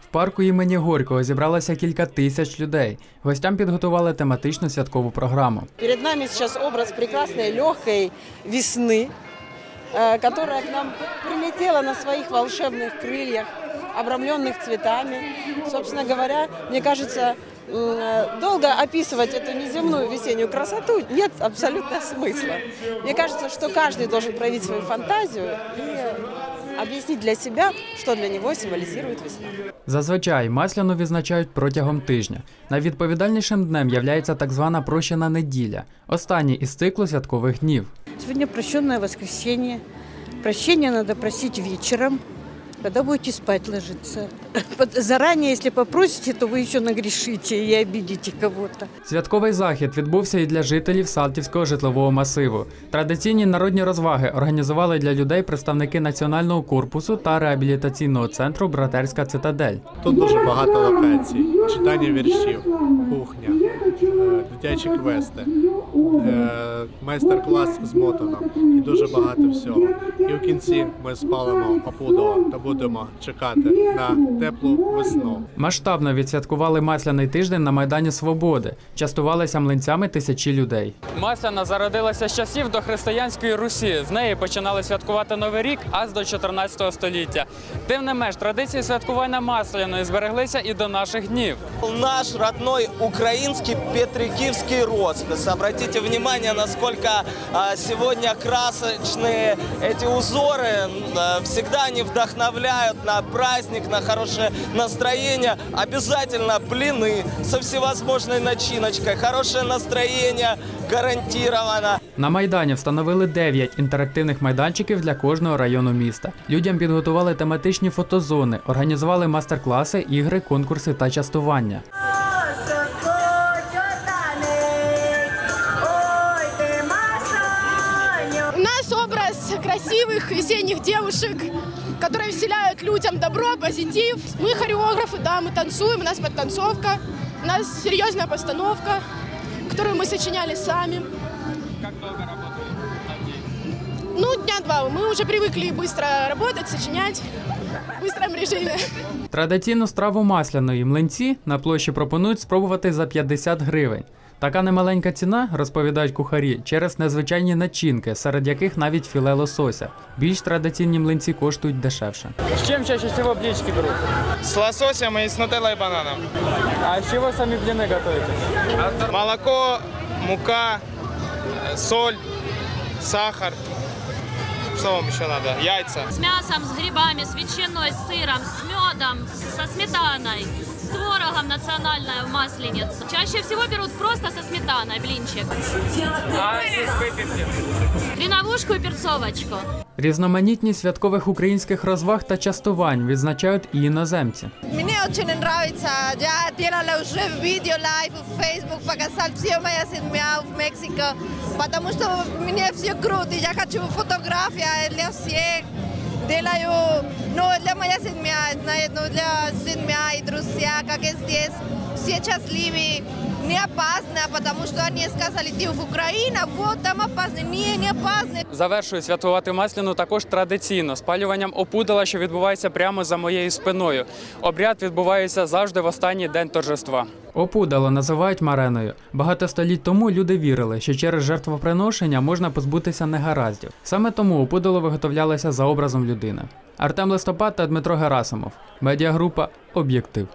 В парку імені Горького зібралося кілька тисяч людей. Гостям підготували тематичну святкову програму. Перед нами сейчас образ прекрасной легкой весны, э, которая к нам прилетела на своих волшебных крыльях, обрамленных цветами. Собственно говоря, мне кажется, м, э, долго описывать эту неземную весеннюю красоту нет абсолютно смысла. Мне кажется, что каждый должен проявить свою фантазию и объяснить для себя, что для него символизирует весна. Зазвичай масляну відзначають протягом тижня. Найвідповідальнішим днем являється так звана прощена неділя, останній із циклу святкових днів. Сьогодні прощене воскресіння. Прощення треба просити вечером, когда будете спать ложиться. Заранее, если попросите, то вы еще нагрешите и обидите кого-то. Святковий захід відбувся і для жителів Салтівського житлового масиву. Традиційні народні розваги організували для людей представники національного корпусу та реабілітаційного центру Братерська цитадель. Тут дуже багато локацій, читання віршів, кухня, е, дитячі квести, майстер-клас з мотоном і дуже багато всього. І в кінці ми спалимо опудало та будемо чекати на теплу весну. Масштабно відсвяткували масляний тиждень на Майдані Свободи. Частувалися млинцями тисячі людей. Масляна зародилася з часів до християнської Русі. З неї починали святкувати Новий рік аж до 14 століття. Тим не менш, традиції святкування масляної збереглися і до наших днів. Наш родной украинский петрикивский роспись Обратите внимание, насколько а, сегодня красочные эти узоры. А, Всегда они вдохновляют на праздник, на хорошее настроение. Обязательно блины со всевозможной начиночкой. Хорошее настроение гарантировано. На Майдані встановили 9 інтерактивних майданчиків для кожного району міста. Людям підготували тематичні фотозони, організували майстер-класи, ігри, конкурси та частування. красивых весенних девушек, которые вселяют людям добро, позитив. Мы хореографы, да, мы танцуем, у нас подтанцовка, у нас серьезная постановка, которую мы сочиняли сами. Ну, дня два. Мы уже привыкли быстро работать, сочинять в быстром режиме. Традиційну страву масляної млинці на площі пропонують спробувати за 50 гривень. Така немаленька ціна, розповідають кухарі, через незвичайні начинки, серед яких навіть філе лосося. Більш традиційні млинці коштують дешевше. З чим чаще всього блічки беруть? С лососем и с нутеллой и бананом. А з чого самі бліни готуєте? Молоко, мука, э, соль, сахар. Что вам еще надо? Яйца. С мясом, с грибами, с ветчиной, с сыром, с медом, со сметаной, национальная масленица. Чаще всего берут просто со сметаной блинчик. А з випічки? Хреновушку и перцовочку. Різноманітність святкових українських розваг та частувань відзначають і іноземці. Мне очень нравится. Я делала уже видео лайв в Facebook, показал все моя семья в Мексико, потому что мне все круто. Я хочу фотография для всех. Делаю, ну, для моей семьи, знаю, ну, для семьи и друзья, как и здесь. Все счастливы, не опасно, потому что они сказали, ты в Украине, вот там опасно. Не, не опасно. Завершую святкувати масляну також традиційно спалюванням опудала, що відбувається прямо за моєю спиною. Обряд відбувається завжди в останній день торжества. Опудало називають мареною. Багато століть тому люди вірили, що через жертвоприношення можна позбутися негараздів. Саме тому опудало виготовлялося за образом людини. Артем Листопад та Дмитро Герасимов. Медіагрупа Об'єктив.